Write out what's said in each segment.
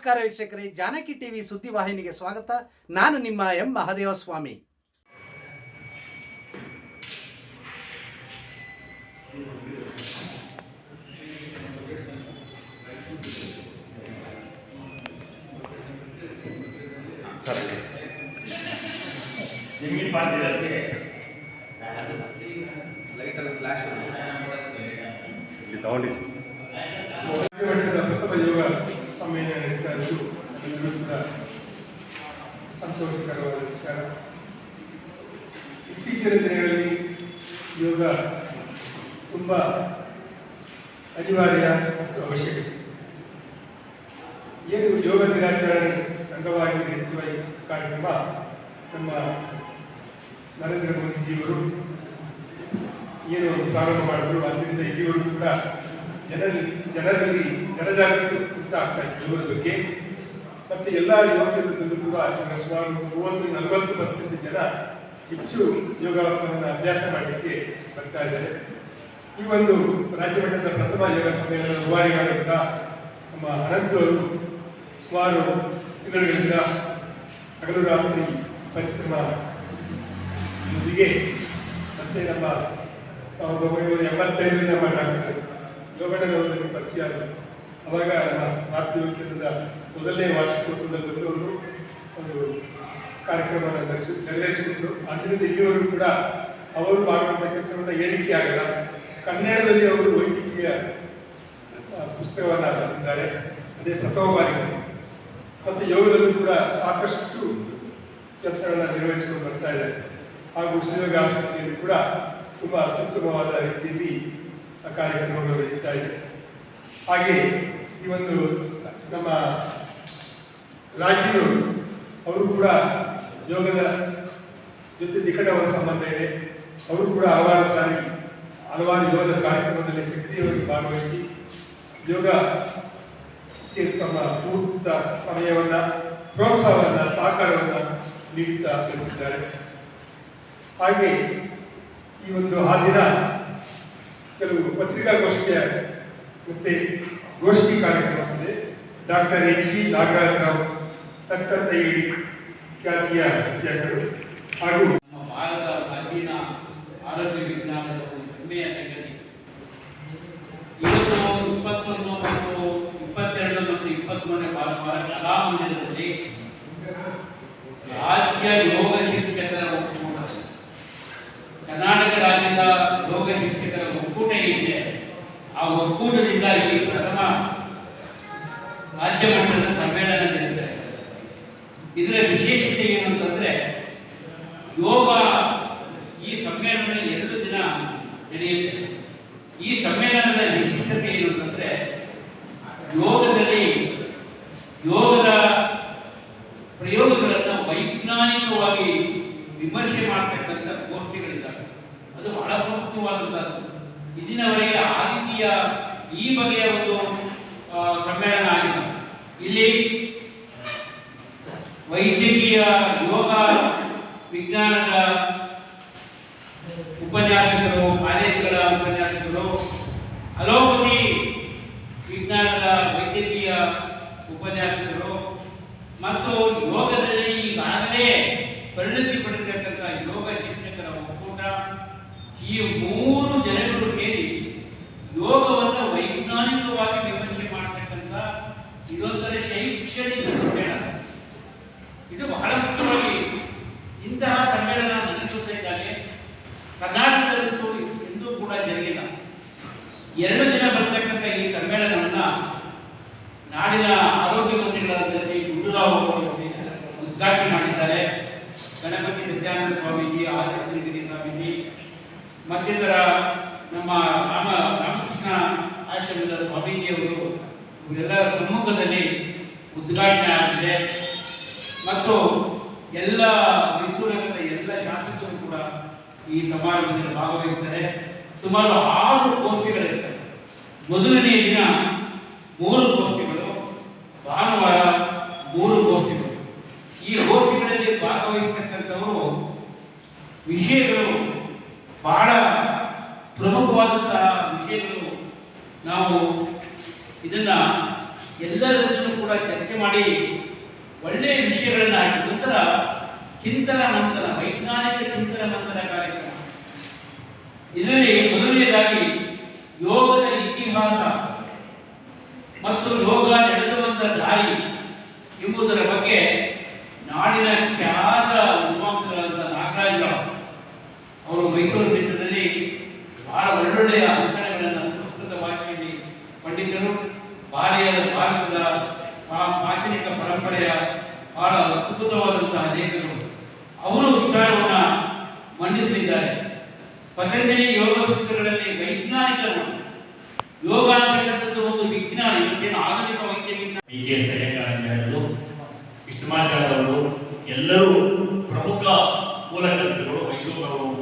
ನಮಸ್ಕಾರ ವೀಕ್ಷಕರೇ ಜಾನಕಿ ಟಿವಿ ಸುದ್ದಿವಾಹಿನಿಗೆ ಸ್ವಾಗತ. ನಾನು ನಿಮ್ಮ ಎಂ. ಮಹಾದೇವ ಸ್ವಾಮಿ ಸರಿ ನಿಮಗೆ ಫಾಸ್ಟ್ ಇದೆ? ಅದಕ್ಕೆ ಲೈಟಲ್ಲಿ ಫ್ಲಾಶ್ ಇಲ್ಲಿ ತಗೊಂಡಿದ್ದೀನಿ ಪ್ರಥಮ ಯೋಗ ಸಮ್ಮೇಳನ ನಡೀತಾ ಇದ್ದು ಎಲ್ಲರೂ ಕೂಡ ಸಂತೋಷಕರವಾದ ವಿಚಾರ. ಇತ್ತೀಚಿನ ದಿನಗಳಲ್ಲಿ ಯೋಗ ತುಂಬ ಅನಿವಾರ್ಯ ಮತ್ತು ಅವಶ್ಯಕ. ಏನು ಯೋಗ ದಿನಾಚರಣೆ ಅಂಗವಾಗಿ ನಡೆಯುವ ಈ ಕಾರ್ಯಕ್ರಮ ನಮ್ಮ ನರೇಂದ್ರ ಮೋದಿಜಿಯವರು ಏನು ಪ್ರಾರಂಭ ಮಾಡಿದ್ರು ಅದರಿಂದ ಇಲ್ಲಿವರೆಗೂ ಕೂಡ ಜನರಲ್ಲಿ ಜನರಲ್ಲಿ, ಜನಜಾಗೃತಿ ಉಂಟಾಗ್ತಾ ಇದೆ ಯೋಗದ ಬಗ್ಗೆ. ಮತ್ತು ಎಲ್ಲ ಯುವಕರಲ್ಲೂ ಕೂಡ ಸುಮಾರು ಮೂವತ್ತು, ನಲವತ್ತು ಪರ್ಸೆಂಟ್ ಜನ ಹೆಚ್ಚು ಯೋಗಾಸನವನ್ನು ಅಭ್ಯಾಸ ಮಾಡಲಿಕ್ಕೆ ಬರ್ತಾ ಇದ್ದಾರೆ. ಈ ಒಂದು ರಾಜ್ಯ ಮಟ್ಟದ ಪ್ರಥಮ ಯೋಗ ಸಮ್ಮೇಳನದ ಮಾಡುವಂತ ನಮ್ಮ ಅನಂತವರು ಸುಮಾರು ತಿಂಗಳಿಂದ ಹಗಲು ರಾತ್ರಿ ಪರಿಶ್ರಮ ಜೊತೆಗೆ ಮತ್ತೆ ನಮ್ಮ ಸಾವಿರದ ಒಂಬೈನೂರ ಎಂಬತ್ತೈದರಿಂದ ನಮ್ಮ ಡಾಕ್ಟರ್ ಯೋಗಣ್ಣನವರಲ್ಲಿ ಪರಿಚಯ ಅವಾಗ ನಮ್ಮ ಭಾರತೀಯ ಕೇಂದ್ರದ ಮೊದಲನೇ ವಾರ್ಷಿಕೋತ್ಸವದಲ್ಲಿ ಬಂದು ಅವರು ಒಂದು ಕಾರ್ಯಕ್ರಮವನ್ನು ನಡೆಸಿ ನೆರವೇರಿಸಿಕೊಂಡು ಅದರಿಂದ ಇಲ್ಲಿವರೆಗೂ ಕೂಡ ಅವರು ಮಾಡುವಂಥ ಕೆಲಸವನ್ನು ಹೇಳಿಕೆ ಆಗಲ್ಲ. ಕನ್ನಡದಲ್ಲಿ ಅವರು ವೈದ್ಯಕೀಯ ಪುಸ್ತಕವನ್ನು ಬರೆದಿದ್ದಾರೆ ಅದೇ ಪ್ರಥಮ ಬಾರಿಗೆ ಮತ್ತು ಯೋಗದಲ್ಲೂ ಕೂಡ ಸಾಕಷ್ಟು ಕೆಲಸಗಳನ್ನು ನಿರ್ವಹಿಸಿಕೊಂಡು ಬರ್ತಾ ಇದೆ. ಹಾಗೂ ಸುಯೋಗ ಆಸ್ಪತ್ರೆಯಲ್ಲಿ ಕೂಡ ತುಂಬ ಅತ್ಯುತ್ತಮವಾದ ರೀತಿಯಲ್ಲಿ ಕಾರ್ಯಕ್ರಮಗಳು ನಡೀತಾ ಇದೆ. ಹಾಗೆ ಈ ಒಂದು ನಮ್ಮ ರಾಜೀವ್ ಅವರು ಕೂಡ ಯೋಗದ ಜೊತೆ ನಿಕಟವಾದ ಸಂಬಂಧ ಇದೆ. ಅವರು ಕೂಡ ಹಲವಾರು ಸಾರಿ, ಹಲವಾರು ಯೋಗದ ಕಾರ್ಯಕ್ರಮದಲ್ಲಿ ಸಕ್ರಿಯವಾಗಿ ಭಾಗವಹಿಸಿ ಯೋಗಕ್ಕೆ ತಮ್ಮ ಪೂರ್ತ ಸಮಯವನ್ನು, ಪ್ರೋತ್ಸಾಹವನ್ನು, ಸಹಕಾರವನ್ನು ನೀಡುತ್ತಾ ಬರುತ್ತಿದ್ದಾರೆ ಹಾಗೆ ಈ ಒಂದು ಆ ದಿನ ಕೆಲವು ಪತ್ರಿಕಾಗೋಷ್ಠಿಯ ಮತ್ತೆ ಗೋಷ್ಠಿ ಕಾರ್ಯಕ್ರಮ ಇದೆ ಡಾಕ್ಟರ್ ಎಚ್ ವಿ ನಾಗರಾಜರಾವ್ ತಕ್ಕಂತ ಖ್ಯಾತಿಯ ವಿದ್ಯಾರ್ಥಿಗಳು. ಹಾಗೂ ನಮ್ಮ ಭಾರತ ಪ್ರಾಚೀನ ಆರೋಗ್ಯ ವಿಜ್ಞಾನದ ಒಂದು ಹೆಮ್ಮೆಯ ಸಂಗತಿ. ಇವತ್ತು ಇಪ್ಪತ್ತೊಂದು ಮತ್ತು ಇಪ್ಪತ್ತೆರಡು ಮತ್ತು ಇಪ್ಪತ್ಮೂರನೇ ಭಾನುವಾರ ಕಲಾಮಂದಿರದಲ್ಲಿ ರಾಜ್ಯ ಯೋಗ ಶಿಕ್ಷಕರ ಒಕ್ಕೂಟ ಕರ್ನಾಟಕ ರಾಜ್ಯದ ಯೋಗ ಶಿಕ್ಷಕರ ಒಕ್ಕೂಟ ಏನಿದೆ ಆ ಒಕ್ಕೂಟದಿಂದ ಈ ಪ್ರಥಮ ರಾಜ್ಯ ಮಟ್ಟದ ಸಮ್ಮೇಳನ ನಡೀತಾ ಇದೆ ಇದರ ವಿಶೇಷತೆ ಏನು ಅಂತಂದ್ರೆ ಯೋಗ ಈ ಸಮ್ಮೇಳನ ಎರಡು ದಿನ ನಡೆಯುತ್ತೆ ಈ ಸಮ್ಮೇಳನದ ವಿಶಿಷ್ಟತೆ ಏನು ಅಂತಂದ್ರೆ ಯೋಗದಲ್ಲಿ ಯೋಗದ ಪ್ರಯೋಗಗಳನ್ನು ವೈಜ್ಞಾನಿಕವಾಗಿ ವಿಮರ್ಶೆ ಮಾಡ್ತಕ್ಕಂಥ ಗೋಷ್ಠಿಗಳಿದ್ದಾವೆ ಅದು ಬಹಳ ಪ್ರಮುಖವಾದಂಥದ್ದು ಇದಿನವರೆಗೆ ಆ ರೀತಿಯ ಈ ಬಗೆಯ ಒಂದು ಆ, ಸಮ್ಮೇಳನ ಆಗಿದೆ ಇಲ್ಲಿ ಯೋಗ ವಿಜ್ಞಾನದ ಉಪನ್ಯಾಸಕರು ಕಾಲೇಜುಗಳ ಉಪನ್ಯಾಸಕರು, ಅಲೋಪತಿ ವಿಜ್ಞಾನದ ವೈದ್ಯಕೀಯ ಉಪನ್ಯಾಸಕರು ಮತ್ತು ಯೋಗದಲ್ಲಿ ಈಗಾಗಲೇ ಪರಿಣತಿ ಪಡೆದಿರತಕ್ಕಂಥ ಯೋಗ ಶಿಕ್ಷಕರ ಒಕ್ಕೂಟ ಈ ಮೂರು ಜನಗಳು ಸೇರಿ ಯೋಗವನ್ನು ವೈಜ್ಞಾನಿಕವಾಗಿ ವಿಮರ್ಶೆ ಮಾಡತಕ್ಕಂಥ ಇದೊಂಥರ ಶೈಕ್ಷಣಿಕ ಸಮ್ಮೇಳನ ಇದು ಬಹಳ ಮುಖ್ಯವಾಗಿ ಇಂತಹ ಸಮ್ಮೇಳನ ನಡೆಸುತ್ತಾ ಇದ್ದಾಗೆ ಕರ್ನಾಟಕದಲ್ಲಂತೂ ಎಂದೂ ಕೂಡ ಜರುಗಿಲ್ಲ ಎರಡು ದಿನ ಬರ್ತಕ್ಕಂಥ ಈ ಸಮ್ಮೇಳನವನ್ನ ನಾಡಿನ ಆರೋಗ್ಯ ಮಂತ್ರಿಗಳಾದಂತೆ ಗುಂಡೂರಾವ್ ಅವರು ಉದ್ಘಾಟನೆ ಮಾಡಿದ್ದಾರೆ. ಗಣಪತಿ ಸತ್ಯಾನಂದ ಸ್ವಾಮೀಜಿ ಆದಿತ್ಯಗಿರಿ ಸ್ವಾಮೀಜಿ, ಮತ್ತಿತರ ನಮ್ಮ ರಾಮ, ರಾಮಕೃಷ್ಣ ಆಶ್ರಮದ ಸ್ವಾಮೀಜಿಯವರು, ಇವರೆಲ್ಲ ಸಮ್ಮುಖದಲ್ಲಿ ಉದ್ಘಾಟನೆ ಆಗಿದೆ ಮತ್ತು ಎಲ್ಲ ಮೈಸೂರಿನ ಎಲ್ಲ ಶಾಸಕರು ಕೂಡ ಈ ಸಮಾರಂಭದಲ್ಲಿ ಭಾಗವಹಿಸ್ತಾರೆ. ಸುಮಾರು ಆರು ಗೋಷ್ಠಿಗಳಿರ್ತವೆ ಮೊದಲನೆಯ ದಿನ ಮೂರು ಮಾಡಿ ಒಳ್ಳೆಯ ವಿಷಯಗಳನ್ನ ನಂತರ ಚಿಂತನ ಮಂಥನ ವೈಜ್ಞಾನಿಕ ಚಿಂತನ ಮಂಥನ ಕಾರ್ಯಕ್ರಮ. ಇದರಲ್ಲಿ ಮೊದಲನೇದಾಗಿ ಯೋಗದ ಇತಿಹಾಸ ಮತ್ತು ಯೋಗ ನಡೆದುವಂತ ದಾರಿ ಎಂಬುದರ ಬಗ್ಗೆ ನಾಡಿನ ಖ್ಯಾತ ವಿದ್ವಾಂಸರಾದ ನಾಗರಾಜರಾವ್ ಅವರು ಮೈಸೂರು ಪೀಠದಲ್ಲಿ ಬಹಳ ಒಳ್ಳೊಳ್ಳೆಯ ಅಂಕಣಗಳನ್ನು ಸಂಸ್ಕೃತ ಭಾಷೆಯಲ್ಲಿ ಪಂಡಿತರು ಪಾ- ಪ್ರಾಚೀನಿಕ ಪರಂಪರೆಯ ಬಹಳ ಅದ್ಭುತವಾದಂತಹ ಲೇಖಕರು. ಅವರು ವಿಚಾರವನ್ನ ಮಂಡಿಸಲಿದ್ದಾರೆ. ಪತಂಜಲಿ ಯೋಗ ಸೂತ್ರಗಳಲ್ಲಿ ವೈಜ್ಞಾನಿಕ ಯೋಗ ಅಂತಕ್ಕಂಥದ್ದು ಒಂದು ವಿಜ್ಞಾನ ಇವತ್ತೇನು ಆಧುನಿಕ ವೈದ್ಯ ಪಿ ಕೆ ಸಯ್ಯಕಾಚಾರ್ಯರು ಕೃಷ್ಣಮಾಚಾರ್ಯವರು ಎಲ್ಲರೂ ಪ್ರಮುಖ ಮೂಲಕರ್ತೃಗಳು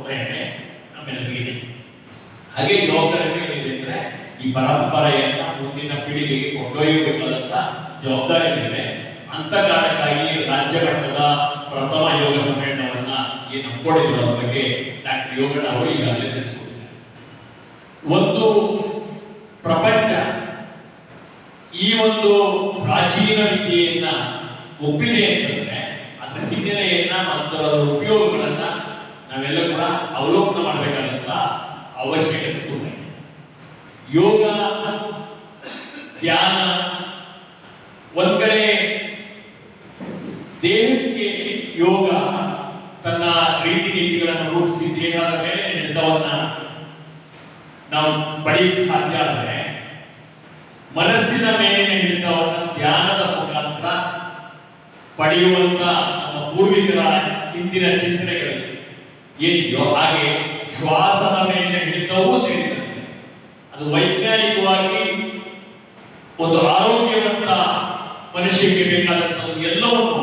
ಹೆಮ್ಮೆ ನಮ್ಮೆಲ್ಲರಿಗಿದೆ ಹಾಗೆ. ಜವಾಬ್ದಾರಿ ಏನಿದೆ ಅಂದ್ರೆ ಈ ಪರಂಪರೆಯನ್ನ ಮುಂದಿನ ಪೀಳಿಗೆಗೆ ಕೊಂಡೊಯ್ಯಬೇಕಾದಂತ ಜವಾಬ್ದಾರಿ ಇದೆ ಅಂತ ಕಾರಣಕ್ಕಾಗಿ ರಾಜ್ಯ ಮಟ್ಟದ ಪ್ರಥಮ ಯೋಗ ಸಮ್ಮೇಳನವನ್ನ ಏನು ಹಮ್ಮಿಕೊಂಡಿದ್ರು ಬಗ್ಗೆ ಡಾಕ್ಟರ್ ಯೋಗಣ್ಣ ಅವರು ಈಗಾಗಲೇ ತಿಳಿಸ್ಕೊಟ್ಟಿದ್ದಾರೆ ಒಂದು ಪ್ರಪಂಚ, ಈ ಒಂದು ಪ್ರಾಚೀನ ವಿದ್ಯೆಯನ್ನ ಒಪ್ಪಿದೆ ಅಂತಂದ್ರೆ, ಅದರ ಹಿನ್ನೆಲೆಯನ್ನ ಮತ್ತು ಅದರ ಉಪಯೋಗಗಳನ್ನ ನಾವೆಲ್ಲ ಕೂಡ ಅವಲೋಕನ ಮಾಡಬೇಕಾದಂತ ಅವಶ್ಯಕತೆ ಇದೆ. ಯೋಗ, ಧ್ಯಾನ, ಒಂದ್ ಕಡೆ ದೇಹಕ್ಕೆ ಯೋಗ ತನ್ನ ರೀತಿ ನೀತಿಗಳನ್ನು ರೂಪಿಸಿ ದೇಹದ ಮೇಲೆ ಹಿಡಿತವನ್ನ ನಾವು ಪಡೆಯಕ್ಕೆ ಸಾಧ್ಯ ಆದರೆ ಮನಸ್ಸಿನ ಮೇಲೆ ಹಿಡಿತವನ್ನು ಧ್ಯಾನದ ಮುಖಾಂತರ ಪಡೆಯುವಂತ ನಮ್ಮ ಪೂರ್ವಿಕರ ಹಿಂದಿನ ಚಿಂತನೆಗಳಲ್ಲಿ ಏನಿದೆಯೋ ಹಾಗೆ ಶ್ವಾಸದ ಮೇಲೆ ಹಿಡಿತವೂ ಸೇರಿದಂತೆ ಅದು ವೈಜ್ಞಾನಿಕವಾಗಿ ಒಂದು ಆರೋಗ್ಯವಂತ ಮನುಷ್ಯಕ್ಕೆ ಬೇಕಾದಂಥ ಎಲ್ಲವನ್ನು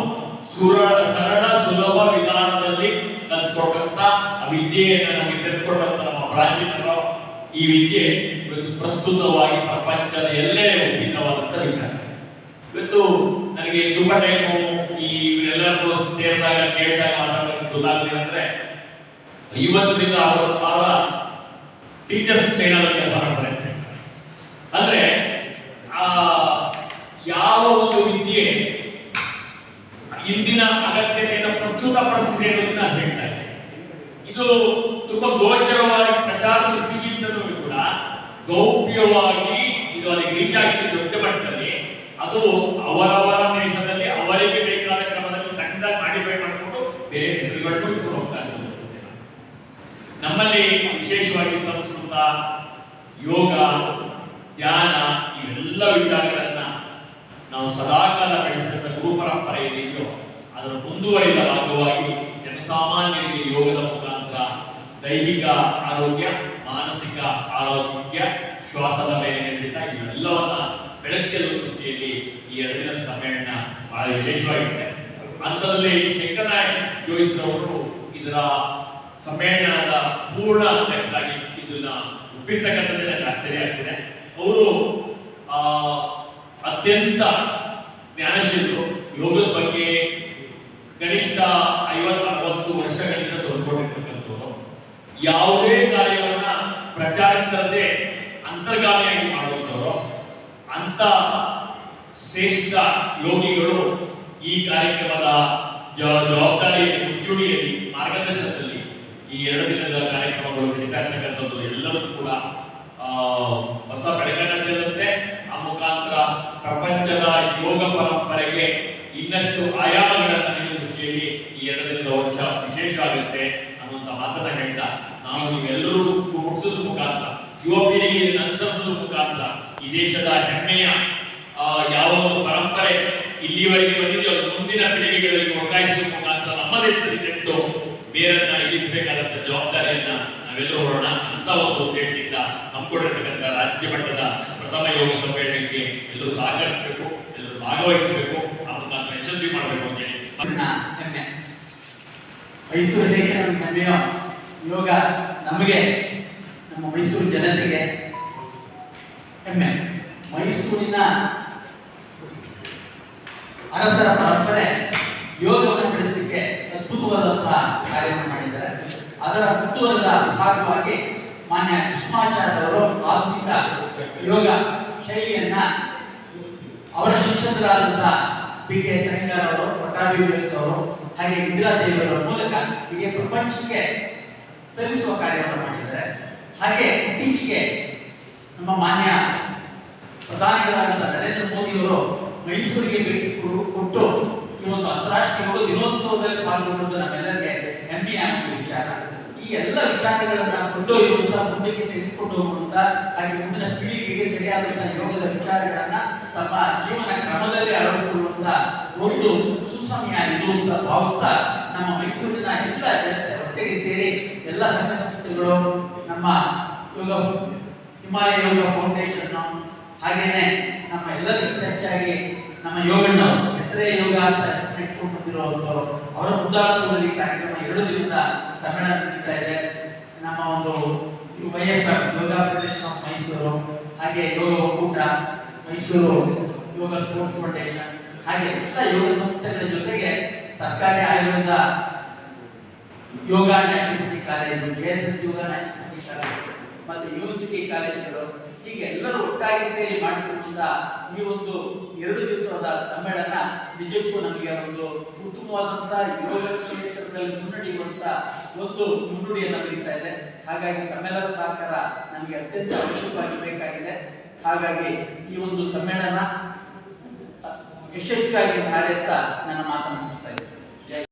ಸುರ ಸರಳ, ಸುಲಭ ವಿಧಾನದಲ್ಲಿ ಕಲಿಸ್ಕೊಟ್ಟಂತ ಆ ವಿದ್ಯೆಯನ್ನು ನಮಗೆ ತೆರೆದುಕೊಟ್ಟಂತ ನಮ್ಮ ಪ್ರಾಚೀನರು, ಈ ವಿದ್ಯೆ ಇವತ್ತು ಪ್ರಸ್ತುತವಾಗಿ ಪ್ರಪಂಚದ ಎಲ್ಲೇ ಭಿನ್ನವಾದಂತ ವಿಚಾರ. ಇವತ್ತು ನನಗೆ ತುಂಬಾ ಟೈಮು ಈ ಎಲ್ಲರೂ ಸೇರಿದಾಗ, ಕೇಳಿದಾಗ ಮಾತಾಡೋದಕ್ಕೆ ಗೊತ್ತಾಗ್ತದೆ ಅಂದ್ರೆ ಐವತ್ತರಿಂದ ಅರವತ್ತು ಸಾವಿರ ಟೀಚರ್ಸ್ ಚೈನಾದಲ್ಲಿ ಕೆಲಸ ಮಾಡ್ತಾರೆ ಅಂತ ಹೇಳ್ತಾರೆ. ಅಂದ್ರೆ ಆ ಯಾವ ಒಂದು ವಿದ್ಯೆ ಇಂದಿನ ಅಗತ್ಯತೆಯನ್ನು ಪ್ರಸ್ತುತ ಪರಿಸ್ಥಿತಿ ಅನ್ನೋದನ್ನ ನಾನು ಹೇಳ್ತಾ ಇದ್ದೇನೆ ಇದು ತುಂಬಾ ಗೋಚರವಾಗಿ ಪ್ರಚಾರ ದೃಷ್ಟಿಗಿಂತಲೂ ಕೂಡ ಗೌಪ್ಯವಾಗಿ ಇದು ಅದಕ್ಕೆ ರೀಚ್ ಆಗಿದೆ ದೊಡ್ಡ ಮಟ್ಟದಲ್ಲಿ. ಅದು ಅವರವರ ದೇಶದಲ್ಲಿ ಅವರಿಗೆ ಬೇಕಾದ ಕ್ರಮದಲ್ಲಿ ಸಣ್ಣದಾಗಿ ಮಾಡಿಫೈ ಮಾಡಿಕೊಂಡು ಬೇರೆ ಹೆಸರುಗಳನ್ನು ಇಟ್ಕೊಂಡು ಹೋಗ್ತಾ ನಮ್ಮಲ್ಲಿ ವಿಶೇಷವಾಗಿ ಸಂಸ್ಕೃತ, ಯೋಗ, ಧ್ಯಾನ ಇವೆಲ್ಲ ವಿಚಾರಗಳನ್ನ ನಾವು ಸದಾಕಾಲ ಬೆಳೆಸಿದಂತ ಗುರು ಪರಂಪರೆ ಏನಿದೆಯೋ ಅದನ್ನು ಮುಂದುವರಿದ ಭಾಗವಾಗಿ ಜನಸಾಮಾನ್ಯರಿಗೆ ಯೋಗದ ದೈಹಿಕ ಆರೋಗ್ಯ, ಮಾನಸಿಕ ಆರೋಗ್ಯ, ಶ್ವಾಸದ ಮೇಲೆ ನಿರ್ಮಿತ ಇವೆಲ್ಲವನ್ನ ಬೆಳಕಿನ ವೃತ್ತಿಯಲ್ಲಿ ಈ ಎರಡಿನ ಸಮ್ಮೇಳನ ಬಹಳ ವಿಶೇಷವಾಗಿದೆ ಅಂಥದ್ರಲ್ಲಿ ಶಂಕರನಾಯಕ್ ಜೋಯಿಸಿದವರು ಇದರ ಸಮ್ಮೇಳನದ ಪೂರ್ಣ ಅಧ್ಯಕ್ಷರಾಗಿ ಇದನ್ನ ಒಪ್ಪಿರ್ತಕ್ಕಂಥದ್ದೇ ನನಗೆ ಆಶ್ಚರ್ಯ ಆಗ್ತಿದೆ. ಅವರು ಅತ್ಯಂತ ಜ್ಞಾನಶೀಲರು. ಯೋಗದ ಬಗ್ಗೆ ಕನಿಷ್ಠ ಐವತ್ತು ಅರವತ್ತು ತೊಡ್ಕೊಂಡಿರ್ತಕ್ಕಂಥವ್ರು ಯಾವುದೇ ಕಾರ್ಯವನ್ನ ಪ್ರಚಾರಕ್ಕೆ ತರದೆ ಅಂತರ್ಗಾಮಿಯಾಗಿ ಮಾಡುವಂಥವ್ರು, ಅಂತ ಶ್ರೇಷ್ಠ ಯೋಗಿಗಳು ಈ ಕಾರ್ಯಕ್ರಮದ ಜವಾಬ್ದಾರಿ ಮುಂಚೂಣಿಯಲ್ಲಿ, ಮಾರ್ಗದರ್ಶನದಲ್ಲಿ ಈ ಎರಡು ದಿನದ ಕಾರ್ಯಕ್ರಮಗಳು ನಡೀತಾ ಇರ್ತಕ್ಕಂಥದ್ದು ಎಲ್ಲರೂ ಕೂಡ ಹೊಸ ಬೆಳಕನ್ನು ಚೆಲ್ಲುತ್ತೆ. ಆ ಮುಖಾಂತರ ಪ್ರಪಂಚದ ಯೋಗ ಪರಂಪರೆಗೆ ಇನ್ನಷ್ಟು ಆಯಾಮಗಳನ್ನು ನೀಡುವ ದೃಷ್ಟಿಯಲ್ಲಿ ಈ ಎರಡು ದಿನದ ವರ್ಷ ವಿಶೇಷ ಆಗುತ್ತೆ ಅನ್ನುವಂಥ ಮಾತನ್ನ ಹೇಳ್ತಾ ನಾವು ನೀವೆಲ್ಲರೂ ಮುಗಿಸೋದ್ರ ಮುಖಾಂತರ ಯುವ ಪೀಳಿಗೆಯಲ್ಲಿ ಅನುಸರಿಸೋದ್ರ ಮುಖಾಂತರ ಈ ದೇಶದ ಹೆಮ್ಮೆಯ ಯಾವ ಒಂದು ಪರಂಪರೆ ಇಲ್ಲಿವರೆಗೆ ಬಂದಿದೆಯೋ ಅದು ಮುಂದಿನ ಪೀಳಿಗೆಗಳಿಗೆ ಒಗ್ಗಾಯಿಸಿದ ಮುಖಾಂತರ ನಮ್ಮ ದೇಶದಲ್ಲಿ ನೆಟ್ಟು ಬೇರನ್ನ ಇಳಿಸಬೇಕಾದಂತ ಜವಾಬ್ದಾರಿಯನ್ನ ನಾವೆಲ್ಲರೂ ಹೊರೋಣ ಅಂತ ಒಂದು ಉದ್ದೇಶದಿಂದ ಹಮ್ಮಿಕೊಂಡಿರ್ತಕ್ಕಂಥ ರಾಜ್ಯ ಮಟ್ಟದ ಪ್ರಥಮ ಯೋಗ ಸಮ್ಮೇಳನಕ್ಕೆ ಎಲ್ಲರೂ ಸಹಕರಿಸಬೇಕು ಎಲ್ಲರೂ ಭಾಗವಹಿಸಬೇಕು ಅದನ್ನ ಮುಖಾಂತರ ಯಶಸ್ವಿ ಮಾಡಬೇಕು ಅಂತ ಹೇಳಿ. ಹೆಮ್ಮೆ. ಮೈಸೂರು ಹೇಗೆ ನಮ್ಮ ಹೆಮ್ಮೆಯೋ ಯೋಗ ನಮಗೆ ನಮ್ಮ ಮೈಸೂರು ಜನತೆಗೆ ಹೆಮ್ಮೆ. ಮೈಸೂರಿನ ಅರಸರ ಪರಂಪರೆ ಯೋಗವನ್ನು ಬೆಳೆಸಲಿಕ್ಕೆ ಅದ್ಭುತವಾದಂತಹ ಕಾರ್ಯವನ್ನು ಮಾಡಿದ್ದಾರೆ. ಅದರ ಮುಂದುವರೆದ ಭಾಗವಾಗಿ ಮಾನ್ಯ ಕೃಷ್ಣಾಚಾರ್ಯರವರು ಆಧುನಿಕ ಯೋಗ ಶೈಲಿಯನ್ನ ಅವರ ಶಿಕ್ಷಕರಾದಂತಹ ಬಿ ಕೆ ಸೆಂಗರ್ ಅವರು ಪಟ್ಟಾಭಿ ಅವರು, ಹಾಗೆ ಇಂದಿರಾ ದೇವಿಯವರ ಮೂಲಕ ಇಡೀ ಪ್ರಪಂಚಕ್ಕೆ ಸಲ್ಲಿಸುವ ಕಾರ್ಯವನ್ನು ಮಾಡಿದ್ದಾರೆ. ಹಾಗೆ ಇತ್ತೀಚೆಗೆ ನಮ್ಮ ಮಾನ್ಯ ಪ್ರಧಾನಿಗಳಾದಂಥ ನರೇಂದ್ರ ಮೋದಿಯವರು ಮೈಸೂರಿಗೆ ಭೇಟಿ ಕೊಟ್ಟು ಈ ಒಂದು ಅಂತಾರಾಷ್ಟ್ರೀಯ ಯೋಗ ದಿನೋತ್ಸವದಲ್ಲಿ ಪಾಲ್ಗೊಳ್ಳುವುದು ನಮ್ಮೆಲ್ಲರಿಗೆ ಹೆಮ್ಮೆಯ ಒಂದು ವಿಚಾರ. ಈ ಎಲ್ಲ ವಿಚಾರಗಳನ್ನ ಕೊಂಡೊಯ್ಯುವಂತ, ಮುಂದಕ್ಕೆ ತೆಗೆದುಕೊಂಡು ಹೋಗುವಂತ, ಹಾಗೆ ಮುಂದಿನ ಪೀಳಿಗೆಗೆ ಸರಿಯಾದಂತಹ ಯೋಗದ ವಿಚಾರಗಳನ್ನ ತಮ್ಮ ಜೀವನ ಕ್ರಮದಲ್ಲಿ ಅಳವಡಿಕೊಳ್ಳುವಂತಹ ಒಂದು ಸುಸಮಯ ಇದು ಅಂತ ಭಾವಿಸ್ತಾ ನಮ್ಮ ಮೈಸೂರಿನ ಎಲ್ಲ ಒಟ್ಟಿಗೆ ಸೇರಿ ಎಲ್ಲ ಸಂಘ ಸಂಸ್ಥೆಗಳು ನಮ್ಮ ಯೋಗ ಹಿಮಾಲಯ ಯೋಗ ಫೌಂಡೇಶನ್ ಹಾಗೆಯೇ ನಮ್ಮ ಎಲ್ಲರಿಗಿಂತ ಹೆಚ್ಚಾಗಿ ನಮ್ಮ ಯೋಗಣ್ಣ ಹೆಸರೇ ಯೋಗ ಅಂತ ಹೆಸರು ಇಟ್ಕೊಂಡು ಬಂದಿರುವಂಥವ್ರು ಅವರ ಮುಂದಾಳತ್ವದಲ್ಲಿ ಕಾರ್ಯಕ್ರಮ ಎರಡು ದಿನದ ಸಮ್ಮೇಳನ ನಡೀತಾ ಇದೆ. ನಮ್ಮ ಒಂದು ವೈಎಫ್ಎಂ ಯೋಗ ಪ್ರದೇಶ ಆಫ್ ಮೈಸೂರು, ಹಾಗೆ ಯೋಗ ಒಕ್ಕೂಟ, ಮೈಸೂರು ಯೋಗ ಸ್ಪೋರ್ಟ್ಸ್ ಫೌಂಡೇಶನ್, ಹಾಗೆ ಎಲ್ಲ ಯೋಗ ಸಂಸ್ಥೆಗಳ ಜೊತೆಗೆ ಸರ್ಕಾರಿ Ayurveda yoga college college S S yoga naturopathy college, ಮತ್ತೆ ಯೂನಿವರ್ಸಿಟಿ ಕಾಲೇಜುಗಳು, ಹೀಗೆ ಎಲ್ಲರೂ ಒಟ್ಟಾಗಿ ಸೇರಿ ಮಾಡಿರುವುದರಿಂದ ಈ ಒಂದು ಎರಡು ದಿವಸದ ಸಮ್ಮೇಳನ ನಿಜಕ್ಕೂ ನಮಗೆ ಒಂದು ಉತ್ತಮವಾದಂತಹ ಯೋಗ ಕ್ಷೇತ್ರದಲ್ಲಿ ಮುನ್ನಡೆಯುವಂತಹ ಒಂದು ಮುನ್ನುಡಿಯನ್ನು ಬರೀತಾ ಇದೆ. ಹಾಗಾಗಿ ತಮ್ಮೆಲ್ಲರ ಸಹಕಾರ ನಮಗೆ ಅತ್ಯಂತ ಅವಶ್ಯಕವಾಗಿ ಬೇಕಾಗಿದೆ. ಹಾಗಾಗಿ ಈ ಒಂದು ಸಮ್ಮೇಳನ ಯಶಸ್ವಿಯಾಗಿ ಅಂತ ನನ್ನ ಮಾತನ್ನು